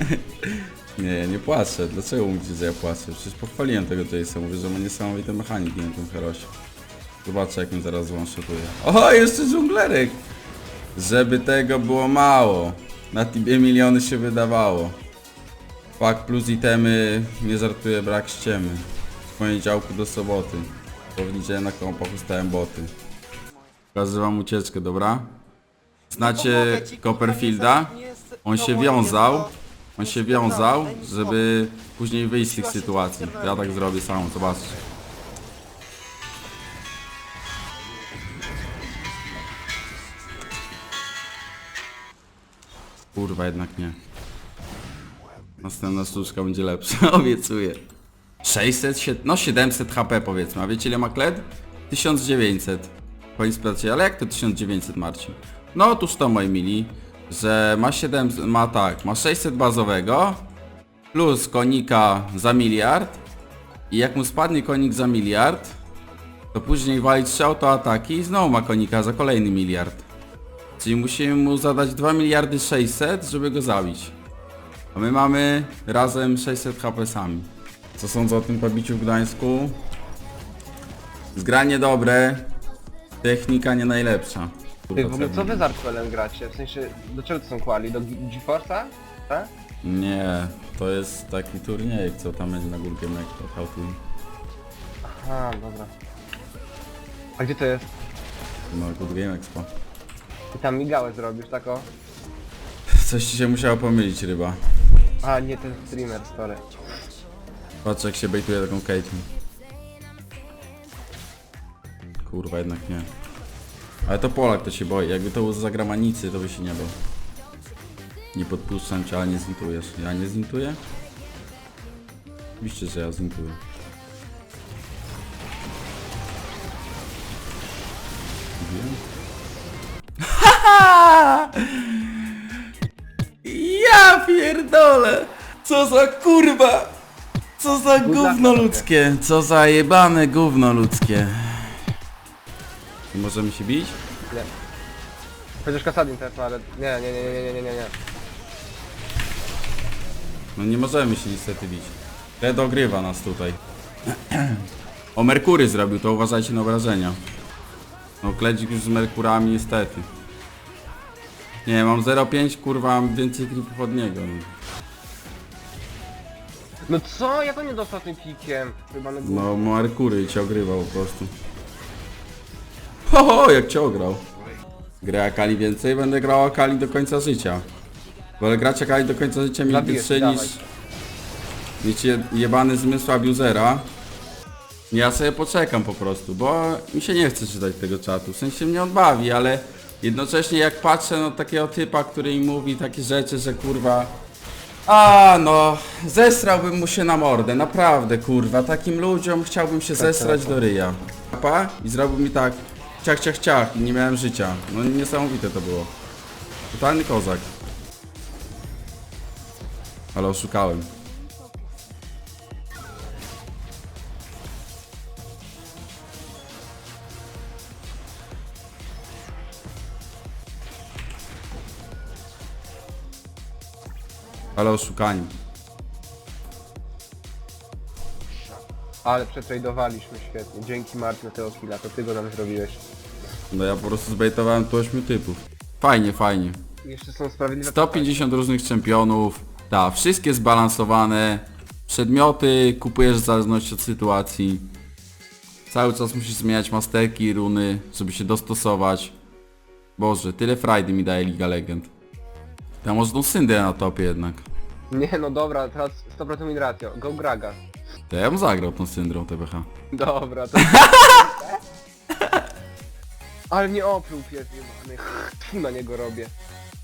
nie, ja nie płaczę. Dlaczego mówicie, że ja płaczę? Przecież pochwaliłem tego Jace'a. Mówię, że ma niesamowite mechaniki na tym herosie. Zobaczę, jak mi zaraz one-shotuje. O, jeszcze dżunglerek! Żeby tego było mało. Na tibie miliony się wydawało. Pak plus itemy, nie żartuję, brak ściemy. Z poniedziałku do soboty. Bo w niedzielę na kompach ustałem boty. Pokażę wam ucieczkę, dobra? Znacie Copperfielda? On się wiązał. On się wiązał, żeby później wyjść z tych sytuacji. Ja tak zrobię sam, zobaczcie. Kurwa, jednak nie. Następna sztuczka będzie lepsza, obiecuję. 600, sie- no 700 HP powiedzmy, a wiecie ile ma kled? 1900. Po inspiracji, ale jak to 1900 Marcin? No otóż to moi mili, że ma 7, ma tak, ma 600 bazowego, plus konika za miliard i jak mu spadnie konik za miliard, to później wali 3 autoataki i znowu ma konika za kolejny miliard. Czyli musimy mu zadać 2 miliardy 600, żeby go zabić. A my mamy razem 600 HP sami. Co sądzę o tym pobiciu w Gdańsku? Zgranie dobre, technika nie najlepsza. Ty, w ogóle co wy z Artwellem gracie? W sensie, do czego to są kwali? Do GeForce'a? Tak? Nie, to jest taki turniej, co tam będzie na górkę jak to Aha, dobra. A gdzie to jest? no, Good Game Expo. Ty tam migałę zrobisz, tak o? Coś ci się musiało pomylić, ryba. A, nie, ten streamer, sorry. Patrz jak się bejtuje taką Caitlyn. Kurwa, jednak nie. Ale to Polak to się boi. Jakby to był z zagranicy, to by się nie bał. Nie podpuszczam cię, ale nie zintujesz. Ja nie zintuję? Oczywiście, że ja zintuję. Ja pierdolę! Co za kurwa! Co za gówno ludzkie! Co za jebane gówno ludzkie! I możemy się bić? Nie. Chociaż Kasadin też ma, ale... Nie, nie, nie, nie, nie, nie, nie, nie. No nie możemy się niestety bić. Te dogrywa nas tutaj. O Merkury zrobił, to uważajcie na obrażenia. No kledzik już z Merkurami niestety. Nie, mam 0,5 kurwa, mam więcej creepów od niego. No co? Jak on nie dostał tym pikiem? Chyba na górę. No Merkury cię ogrywał po prostu. Ho, ho jak cię ograł. Grę Akali więcej, będę grał Akali do końca życia. Wolę grać Akali do końca życia trzy cię, niż dawaj. mieć je, jebany zmysł abuzera. Ja sobie poczekam po prostu, bo mi się nie chce czytać tego czatu. W sensie mnie on bawi, ale jednocześnie jak patrzę na takiego typa, który mi mówi takie rzeczy, że kurwa... A no, zesrałbym mu się na mordę, naprawdę kurwa. Takim ludziom chciałbym się zesrać do ryja. Pa? I zrobił mi tak ciach, ciach, ciach i nie miałem życia. No niesamowite to było. Totalny kozak. Ale oszukałem. Ale oszukani. Ale przetradowaliśmy świetnie. Dzięki Martin killa, to ty go nam zrobiłeś. No ja po prostu zbejtowałem tu 8 typów. Fajnie, fajnie. Jeszcze są sprawiedliwe... 150 różnych czempionów. Tak, wszystkie zbalansowane. Przedmioty kupujesz w zależności od sytuacji. Cały czas musisz zmieniać masterki, runy, żeby się dostosować. Boże, tyle frajdy mi daje Liga Legend. Ja może tą Syndrę na topie jednak. Nie no dobra, teraz 100% win ratio. Go Graga. To ja bym zagrał tą Syndrą TBH. Dobra, to... Ale mnie opluł pies jebany. Tu na niego robię.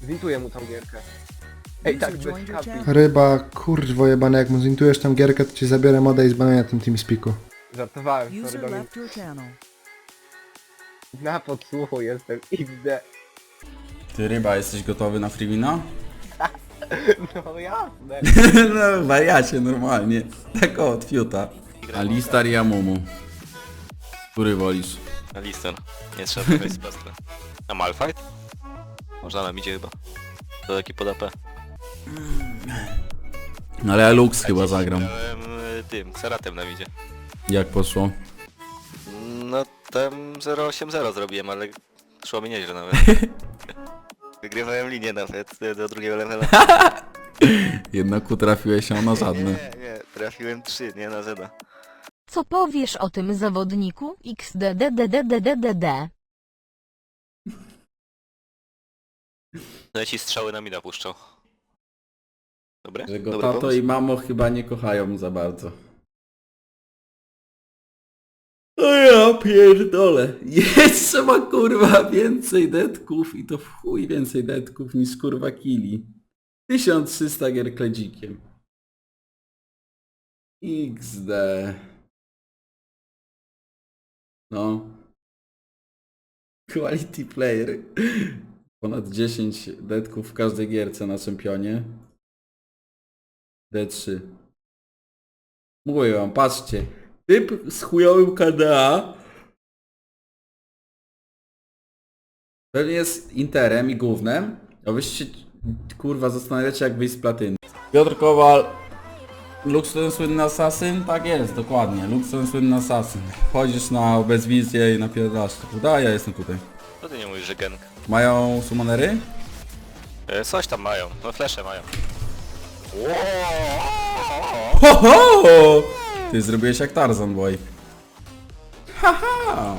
Zwintuję mu tą gierkę. Ej, tak bez kapi. Ryba, kurwo jebane, jak mu zintujesz tam gierkę, to ci zabiorę moda i zbanuję na tym TeamSpeaku. Żartowałem, sorry User Domin. left your channel. Na podsłuchu jestem, XD. Ty ryba, jesteś gotowy na Freewina? No jasne. no wariacie normalnie. Tak od fiuta. Alistar i Amumu. Który wolisz? Na Lister. Nie trzeba wygrać z Pestra. A Malfight? Można nam idzie chyba. To taki pod AP. No ale ja Lux chyba zagram. Grałem y, tym, Xeratem na widzie. Jak poszło? No tam 0-8-0 zrobiłem, ale szło mi nieźle nawet. Wygrywałem linię nawet y, do drugiego levela. Jednak utrafiłeś się na żadne. Nie, nie, trafiłem 3, nie na Zeda. Co powiesz o tym zawodniku XDDDDDDD? No ja ci strzały na mina puszczał. Dobre? Że go Dobry tato pomysł? i mamo chyba nie kochają za bardzo. O ja pierdolę. Jeszcze ma kurwa więcej detków i to w chuj więcej detków niż kurwa kili. 1300 gier kledzikiem. XD. No. Quality player. Ponad 10 detków w każdej gierce na czempionie. D3. Mówię wam, patrzcie. Typ z chujowym KDA pewnie jest interem i głównym, a wy się kurwa zastanawiacie jak wyjść z platyny. Piotr Kowal, Lux ten słynny asasyn? Tak jest, dokładnie. Lux ten słynny asasyn. Chodzisz na bezwizję i napierdasz. Da, ja jestem tutaj. No ty nie mówisz, że gang. Mają summonery? E, Coś tam mają, no flesze mają. Ho, ho! Ty zrobiłeś jak Tarzan, boy. Haha!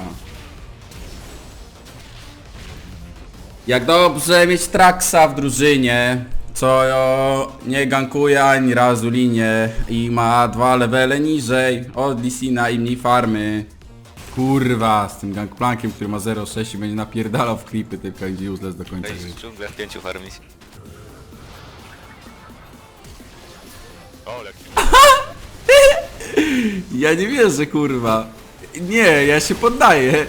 Jak dobrze mieć Traxa w drużynie, co nie gankuje ani razu linię i ma dwa levele niżej od Lisina i mniej farmy. Kurwa, z tym gangplankiem, który ma 0,6 i będzie napierdalał w creepy, tylko będzie useless do końca w pięciu farmis. O. Ja nie wierzę, kurwa. Nie, ja się poddaję.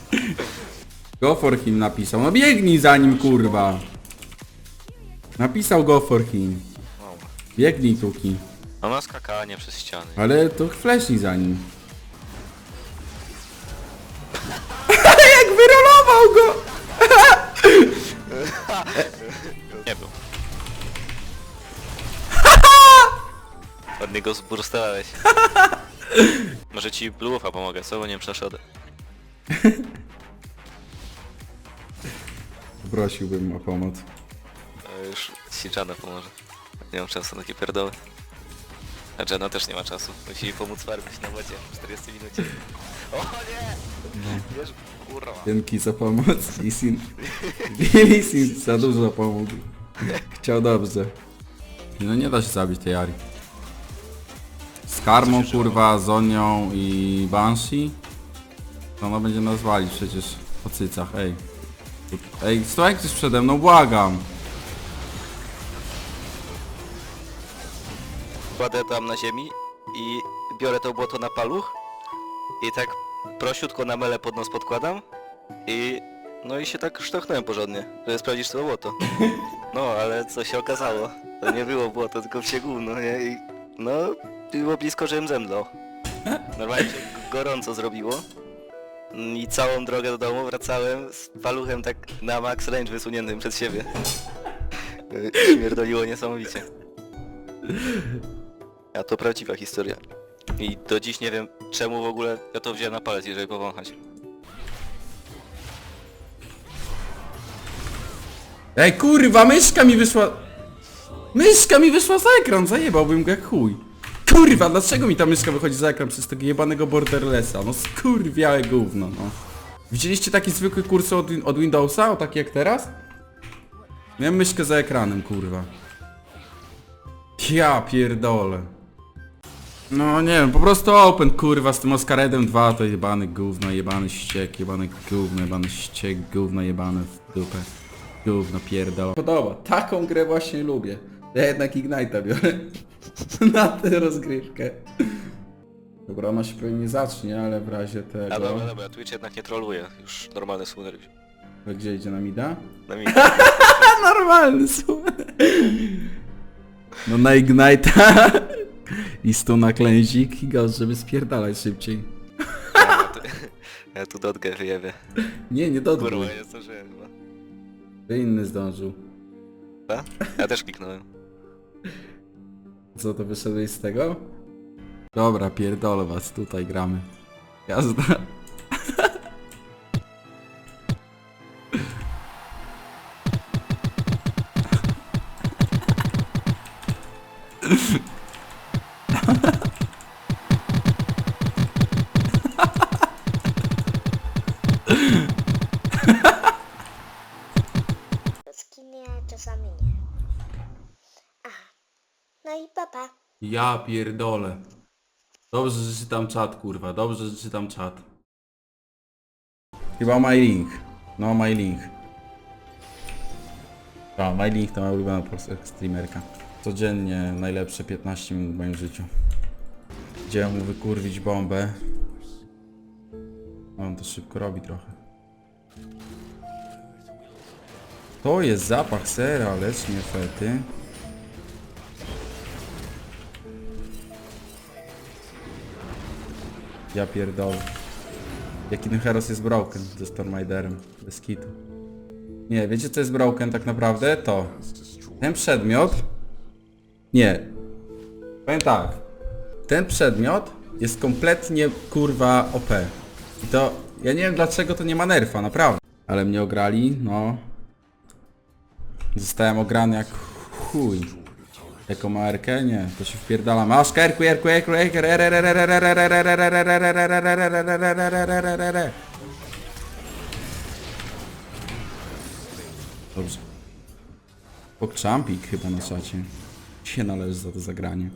Go for him napisał. No biegnij za nim, kurwa. Napisał go for him. Biegnij tuki. No na skakanie przez ściany. Ale to flashnij za nim. Jak wyrolował go! Nie był. Ładnie go zburstowałeś. Może ci bluefa pomogę, co? Bo nie wiem, przeszedł. Prosiłbym o pomoc. Ci Jana pomoże. Nie mam czasu na takie pierdoły. A Jana też nie ma czasu. Musi jej pomóc farmić na wodzie w 40 minucie. O nie! Wiesz, kurwa. Dzięki za pomoc. Lisin. Lisin za dużo pomógł. Chciał dobrze. No nie da się zabić tej Ari. Z karmą kurwa, Zonią i Banshee. To ona będzie nas walić przecież po cycach, ej. Ej, stoi ktoś przede mną, błagam. Kładę tam na ziemi i biorę to błoto na paluch i tak prosiutko na mele pod nos podkładam i no i się tak sztochnąłem porządnie, żeby sprawdzić to błoto. No ale co się okazało, to nie było błoto, tylko wsie gówno, nie? I no było blisko, żebym zemdlał. Normalnie się gorąco zrobiło i całą drogę do domu wracałem z paluchem tak na max range wysuniętym przed siebie. Śmierdoliło niesamowicie. A to prawdziwa historia. I do dziś nie wiem czemu w ogóle ja to wziąłem na palec, jeżeli powąchać. Ej kurwa, myszka mi wyszła... Myszka mi wyszła za ekran, zajebałbym go jak chuj. Kurwa, dlaczego mi ta myszka wychodzi za ekran przez tego jebanego borderlessa? No skurwiałe gówno, no. Widzieliście taki zwykły kurs od, od Windowsa, o taki jak teraz? Miałem myszkę za ekranem, kurwa. Ja pierdolę. No nie wiem, po prostu open kurwa z tym Oscaredem 2 to jebany gówno, jebany ściek, jebany gówno, jebany ściek, gówno jebane w dupę. Gówno pierdolę. Podoba, taką grę właśnie lubię. Ja jednak Ignite'a biorę na tę rozgrywkę. Dobra, ona się pewnie nie zacznie, ale w razie tego... A dobra, dobra, Twitch jednak nie troluje, już normalny sumner. To Gdzie idzie na mida? Na mi Normalny słuchaj. No na Ignite'a i stu na klęzik i gaz, żeby spierdalać szybciej. ja, tu, ja tu dotkę. Nie, nie. Kurwa, nie zdążyłem chyba. Inny zdążył. A? Ja też kliknąłem. Co, to wyszedłeś z tego? Dobra, pierdolę was, tutaj gramy. Jazda. Skinie, a czasami nie. Aha. No i papa. Ja pierdolę. Dobrze, że czytam czat, kurwa. Dobrze, że czytam czat. Chyba My Link. No, My Link. A, My Link to moja ulubiona polska streamerka. Codziennie najlepsze 15 minut w moim życiu. Chciałem mu wykurwić bombę. On to szybko robi trochę. To jest zapach sera, lecz nie fety. Ja pierdolę. Jaki ten Heros jest broken ze Stormiderem. Bez kitu. Nie, wiecie co jest broken tak naprawdę? To. Ten przedmiot... Nie. Powiem tak. Ten przedmiot jest kompletnie kurwa OP. I to... Ja nie wiem dlaczego to nie ma nerfa, naprawdę. Ale mnie ograli, no. Zostałem ograny jak chuj. Jako ma Erkę? Nie, to się wpierdala. Masz Erku, Erku, Erku, Erku, Dobrze. Pokczampik chyba na Się należy za to zagranie.